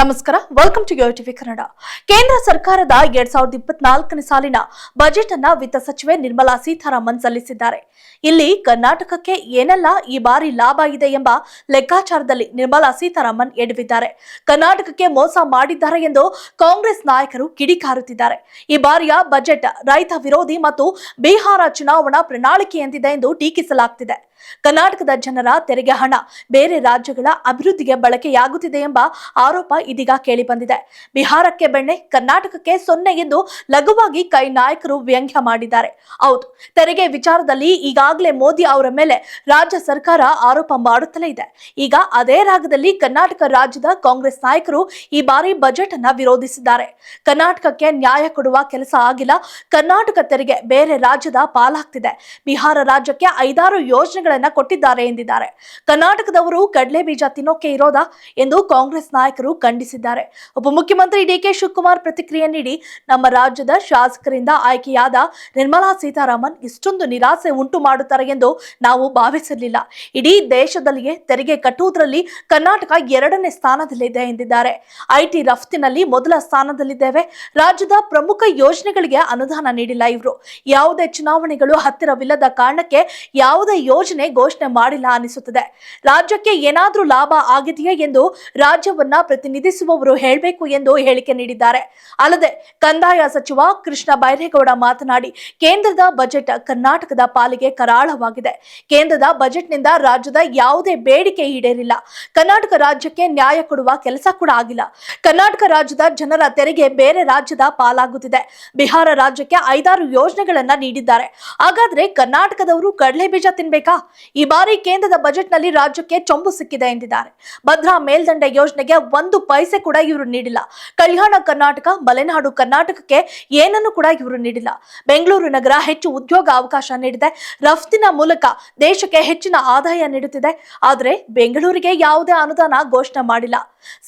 ನಮಸ್ಕಾರ. Welcome to TV Kannada ಕೇಂದ್ರ ಸರ್ಕಾರದ ಎರಡ್ ಸಾವಿರದ ಇಪ್ಪತ್ನಾಲ್ಕನೇ ಸಾಲಿನ ಬಜೆಟ್ ಅನ್ನ ವಿತ್ತ ಸಚಿವೆ ನಿರ್ಮಲಾ ಸೀತಾರಾಮನ್ ಸಲ್ಲಿಸಿದ್ದಾರೆ. ಇಲ್ಲಿ ಕರ್ನಾಟಕಕ್ಕೆ ಏನೆಲ್ಲ ಈ ಬಾರಿ ಲಾಭ ಇದೆ ಎಂಬ ಲೆಕ್ಕಾಚಾರದಲ್ಲಿ ನಿರ್ಮಲಾ ಸೀತಾರಾಮನ್ ಎಡವಿದ್ದಾರೆ. ಕರ್ನಾಟಕಕ್ಕೆ ಮೋಸ ಮಾಡಿದ್ದಾರೆ ಎಂದು ಕಾಂಗ್ರೆಸ್ ನಾಯಕರು ಕಿಡಿಕಾರುತ್ತಿದ್ದಾರೆ. ಈ ಬಾರಿಯ ಬಜೆಟ್ ರೈತ ವಿರೋಧಿ ಮತ್ತು ಬಿಹಾರ ಚುನಾವಣಾ ಪ್ರಣಾಳಿಕೆ ಎಂದಿದೆ ಎಂದು ಟೀಕಿಸಲಾಗ್ತಿದೆ. ಕರ್ನಾಟಕದ ಜನರ ತೆರಿಗೆ ಹಣ ಬೇರೆ ರಾಜ್ಯಗಳ ಅಭಿವೃದ್ಧಿಗೆ ಬಳಕೆಯಾಗುತ್ತಿದೆ ಎಂಬ ಆರೋಪ ಇದೀಗ ಕೇಳಿಬಂದಿದೆ ಬಿಹಾರಕ್ಕೆ ಬೆಣ್ಣೆ, ಕರ್ನಾಟಕಕ್ಕೆ ಸೊನ್ನೆ ಎಂದು ಲಘುವಾಗಿ ಕೈ ನಾಯಕರು ವ್ಯಂಗ್ಯ ಮಾಡಿದ್ದಾರೆ. ಹೌದು, ತೆರಿಗೆ ವಿಚಾರದಲ್ಲಿ ಈಗಾಗಲೇ ಮೋದಿ ಅವರ ಮೇಲೆ ರಾಜ್ಯ ಸರ್ಕಾರ ಆರೋಪ ಮಾಡುತ್ತಲೇ ಇದೆ. ಈಗ ಅದೇ ರಾಗದಲ್ಲಿ ಕರ್ನಾಟಕ ರಾಜ್ಯದ ಕಾಂಗ್ರೆಸ್ ನಾಯಕರು ಈ ಬಾರಿ ಬಜೆಟ್ ಅನ್ನ ವಿರೋಧಿಸಿದ್ದಾರೆ. ಕರ್ನಾಟಕಕ್ಕೆ ನ್ಯಾಯ ಕೊಡುವ ಕೆಲಸ ಆಗಿಲ್ಲ. ಕರ್ನಾಟಕ ತೆರಿಗೆ ಬೇರೆ ರಾಜ್ಯದ ಪಾಲಾಗ್ತಿದೆ. ಬಿಹಾರ ರಾಜ್ಯಕ್ಕೆ ಐದಾರು ಯೋಜನೆಗಳನ್ನ ಕೊಟ್ಟಿದ್ದಾರೆ ಎಂದಿದ್ದಾರೆ. ಕರ್ನಾಟಕದವರು ಕಡಲೆ ಬೀಜ ತಿನ್ನೋಕೆ ಇರೋದಾ ಎಂದು ಕಾಂಗ್ರೆಸ್ ನಾಯಕರು ಖಂಡಿಸಿದ್ದಾರೆ. ಉಪಮುಖ್ಯಮಂತ್ರಿ ಡಿ ಕೆ ಶಿವಕುಮಾರ್ ಪ್ರತಿಕ್ರಿಯೆ ನೀಡಿ, ನಮ್ಮ ರಾಜ್ಯದ ಶಾಸಕರಿಂದ ಆಯ್ಕೆಯಾದ ನಿರ್ಮಲಾ ಸೀತಾರಾಮನ್ ಇಷ್ಟೊಂದು ನಿರಾಸೆ ಉಂಟು ಮಾಡುತ್ತಾರೆ ಎಂದು ನಾವು ಭಾವಿಸಲಿಲ್ಲ. ಇಡೀ ದೇಶದಲ್ಲಿಯೇ ತೆರಿಗೆ ಕಟ್ಟುವುದರಲ್ಲಿ ಕರ್ನಾಟಕ ಎರಡನೇ ಸ್ಥಾನದಲ್ಲಿದೆ ಎಂದಿದ್ದಾರೆ. ಐಟಿ ರಫ್ತಿನಲ್ಲಿ ಮೊದಲ ಸ್ಥಾನದಲ್ಲಿದ್ದೇವೆ. ರಾಜ್ಯದ ಪ್ರಮುಖ ಯೋಜನೆಗಳಿಗೆ ಅನುದಾನ ನೀಡಿಲ್ಲ ಇವರು. ಯಾವುದೇ ಚುನಾವಣೆಗಳು ಹತ್ತಿರವಿಲ್ಲದ ಕಾರಣಕ್ಕೆ ಯಾವುದೇ ಯೋಜನೆ ಘೋಷಣೆ ಮಾಡಿಲ್ಲ ಅನಿಸುತ್ತದೆ. ರಾಜ್ಯಕ್ಕೆ ಏನಾದರೂ ಲಾಭ ಆಗಿದೆಯೇ ಎಂದು ರಾಜ್ಯವನ್ನ ಪ್ರತಿನಿಧಿಸುವವರು ಹೇಳಬೇಕು ಎಂದು ಹೇಳಿಕೆ ನೀಡಿದ್ದಾರೆ. ಅಲ್ಲದೆ ಕಂದಾಯ ಸಚಿವ ಕೃಷ್ಣ ಬೈರೇಗೌಡ ಮಾತನಾಡಿ, ಕೇಂದ್ರದ ಬಜೆಟ್ ಕರ್ನಾಟಕದ ಪಾಲಿಗೆ ಕರಾಳವಾಗಿದೆ. ಕೇಂದ್ರದ ಬಜೆಟ್ನಿಂದ ರಾಜ್ಯದ ಯಾವುದೇ ಬೇಡಿಕೆ ಈಡೇರಿಲ್ಲ. ಕರ್ನಾಟಕ ರಾಜ್ಯಕ್ಕೆ ನ್ಯಾಯ ಕೊಡುವ ಕೆಲಸ ಕೂಡ ಆಗಿಲ್ಲ. ಕರ್ನಾಟಕ ರಾಜ್ಯದ ಜನರ ತೆರಿಗೆ ಬೇರೆ ರಾಜ್ಯದ ಪಾಲಾಗುತ್ತಿದೆ. ಬಿಹಾರ ರಾಜ್ಯಕ್ಕೆ ಐದಾರು ಯೋಜನೆಗಳನ್ನ ನೀಡಿದ್ದಾರೆ. ಹಾಗಾದ್ರೆ ಕರ್ನಾಟಕದವರು ಕಡಲೆ ಬೀಜ ತಿನ್ಬೇಕಾ? ಈ ಬಾರಿ ಕೇಂದ್ರದ ಬಜೆಟ್ನಲ್ಲಿ ರಾಜ್ಯಕ್ಕೆ ಚೊಂಬು ಸಿಕ್ಕಿದೆ ಎಂದಿದ್ದಾರೆ. ಭದ್ರಾ ಮೇಲ್ದಂಡೆ ಯೋಜನೆಗೆ ಒಂದು ಪೈಸೆ ಕೂಡ ಇವರು ನೀಡಿಲ್ಲ. ಕಲ್ಯಾಣ ಕರ್ನಾಟಕ, ಮಲೆನಾಡು ಕರ್ನಾಟಕಕ್ಕೆ ಏನನ್ನು ಕೂಡ ಇವರು ನೀಡಿಲ್ಲ. ಬೆಂಗಳೂರು ನಗರ ಹೆಚ್ಚು ಉದ್ಯೋಗ ಅವಕಾಶ ನೀಡಿದೆ. ರಫ್ತಿನ ಮೂಲಕ ದೇಶಕ್ಕೆ ಹೆಚ್ಚಿನ ಆದಾಯ ನೀಡುತ್ತಿದೆ. ಆದರೆ ಬೆಂಗಳೂರಿಗೆ ಯಾವುದೇ ಅನುದಾನ ಘೋಷಣೆ ಮಾಡಿಲ್ಲ.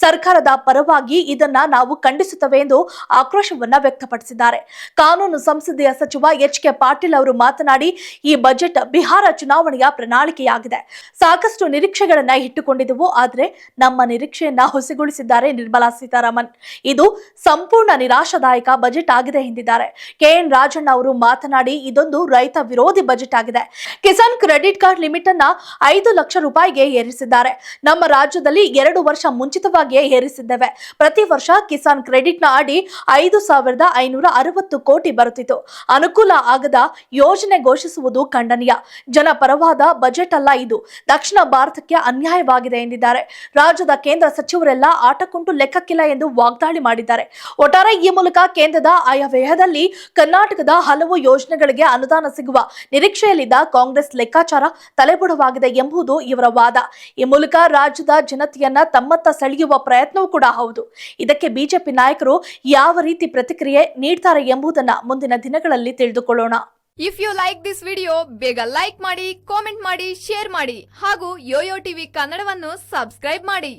ಸರ್ಕಾರದ ಪರವಾಗಿ ಇದನ್ನ ನಾವು ಖಂಡಿಸುತ್ತವೆ ಎಂದು ಆಕ್ರೋಶವನ್ನ ವ್ಯಕ್ತಪಡಿಸಿದ್ದಾರೆ. ಕಾನೂನು ಸಂಸದೀಯ ಸಚಿವ ಎಚ್ ಕೆ ಪಾಟೀಲ್ ಅವರು ಮಾತನಾಡಿ, ಈ ಬಜೆಟ್ ಬಿಹಾರ ಚುನಾವಣೆಯ ಪ್ರಣಾಳಿಕೆಯಾಗಿದೆ. ಸಾಕಷ್ಟು ನಿರೀಕ್ಷೆಗಳನ್ನ ಇಟ್ಟುಕೊಂಡಿದ್ದೆವು ಆದರೆ ನಮ್ಮ ನಿರೀಕ್ಷೆಯನ್ನ ಹುಸಿಗೊಳಿಸಿದ್ದಾರೆ. ನಿರ್ಮಲಾ ಸೀತಾರಾಮನ್. ಇದು ಸಂಪೂರ್ಣ ನಿರಾಶಾದಾಯಕ ಬಜೆಟ್ ಆಗಿದೆ ಎಂದಿದ್ದಾರೆ. ಕೆಎನ್ ರಾಜಣ್ಣ ಅವರು ಮಾತನಾಡಿ, ಇದೊಂದು ರೈತ ವಿರೋಧಿ ಬಜೆಟ್ ಆಗಿದೆ. ಕಿಸಾನ್ ಕ್ರೆಡಿಟ್ ಕಾರ್ಡ್ ಲಿಮಿಟ್ ಅನ್ನ ಐದು ಲಕ್ಷ ರೂಪಾಯಿಗೆ ಏರಿಸಿದ್ದಾರೆ. ನಮ್ಮ ರಾಜ್ಯದಲ್ಲಿ ಎರಡು ವರ್ಷ ಮುಂಚಿತವಾಗಿಯೇ ಏರಿಸಿದ್ದೇವೆ. ಪ್ರತಿ ವರ್ಷ ಕಿಸಾನ್ ಕ್ರೆಡಿಟ್ನ ಅಡಿ ಐದು ಸಾವಿರದ ಐನೂರ ಅರವತ್ತು ಕೋಟಿ ಬರುತ್ತಿತ್ತು. ಅನುಕೂಲ ಆಗದ ಯೋಜನೆ ಘೋಷಿಸುವುದು ಖಂಡನೀಯ. ಜನಪರವಾದ ಬಜೆಟ್ ಅಲ್ಲ ಇದು. ದಕ್ಷಿಣ ಭಾರತಕ್ಕೆ ಅನ್ಯಾಯವಾಗಿದೆ ಎಂದಿದ್ದಾರೆ. ರಾಜ್ಯದ ಕೇಂದ್ರ ಸಚಿವರೆಲ್ಲ ಆಟಕ್ಕುಂಟು ಲೆಕ್ಕಕ್ಕಿಲ್ಲ ಎಂದು ವಾಗ್ದಾಳಿ ಮಾಡಿದ್ದಾರೆ. ಒಟ್ಟಾರೆ ಈ ಮೂಲಕ ಕೇಂದ್ರದ ಆಯವ್ಯಯದಲ್ಲಿ ಕರ್ನಾಟಕದ ಹಲವು ಯೋಜನೆಗಳಿಗೆ ಅನುದಾನ ಸಿಗುವ ನಿರೀಕ್ಷೆಯಲ್ಲಿದ್ದ ಕಾಂಗ್ರೆಸ್ ಲೆಕ್ಕಾಚಾರ ತಲೆಬುಡವಾಗಿದೆ ಎಂಬುದು ಇವರ ವಾದ. ಈ ಮೂಲಕ ರಾಜ್ಯದ ಜನತೆಯನ್ನ ತಮ್ಮತ್ತ ಸೆಳೆಯುವ ಪ್ರಯತ್ನವೂ ಕೂಡ ಹೌದು. ಇದಕ್ಕೆ ಬಿಜೆಪಿ ನಾಯಕರು ಯಾವ ರೀತಿ ಪ್ರತಿಕ್ರಿಯೆ ನೀಡ್ತಾರೆ ಎಂಬುದನ್ನ ಮುಂದಿನ ದಿನಗಳಲ್ಲಿ ತಿಳಿದುಕೊಳ್ಳೋಣ. If you like this video ಬೇಗ ಲೈಕ್ ಮಾಡಿ ಕಾಮೆಂಟ್ ಮಾಡಿ ಶೇರ್ ಮಾಡಿ ಹಾಗೂ ಯೋಯೋ ಟಿವಿ ಕನ್ನಡವನ್ನು ಸಬ್ಸ್ಕ್ರೈಬ್ ಮಾಡಿ.